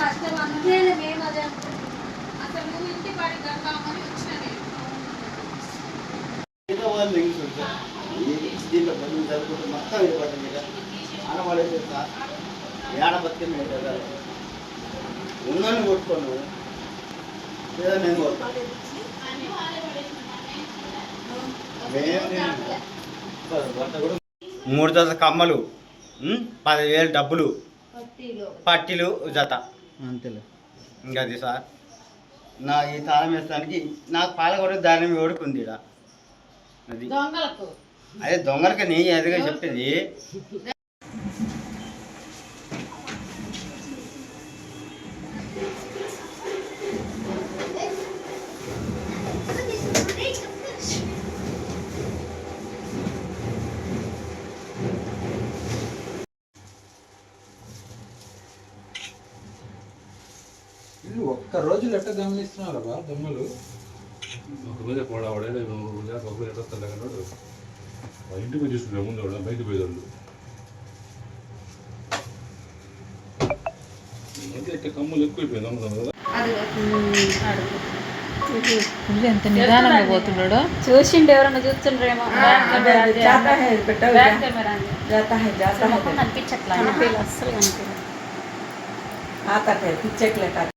కష్టం. అంతే మేము అదే అసలు ఇంటి పడి గడపామని వచ్చిన దీంట్లో మేము ఉన్నాను కొట్టుకోను. లేదా నేను కొట్టుకోను మూడు జత కమ్మలు పదివేలు డబ్బులు పట్టీలు. జత. అంతేలే. ఇంకా అది సార్? నా ఈ తాళం వేస్తానికి నాకు పాల కూడా దాని ఓడుకుంది. అది. దొంగలకు. అదే దొంగలకి నీ ఎదుగా చెప్పింది. ఒక్క రోజు ఎట్ట గమనిస్తున్నారు బా దొంగలు? కూడా పోడావాడే ఒకరోజు ఎట్టొస్తాడు అన్నాడు ఇంటి పోయి చూసుకున్నాడు ముందు వాడు బయట పోయేదాడు కమ్ములు ఎక్కువైపోయింది ఎంత నిదానంగా పోతున్నాడు. చూసిండు ఎవరన్నా చూస్తుండ్రేమో. అసలు కనిపించట్లేదు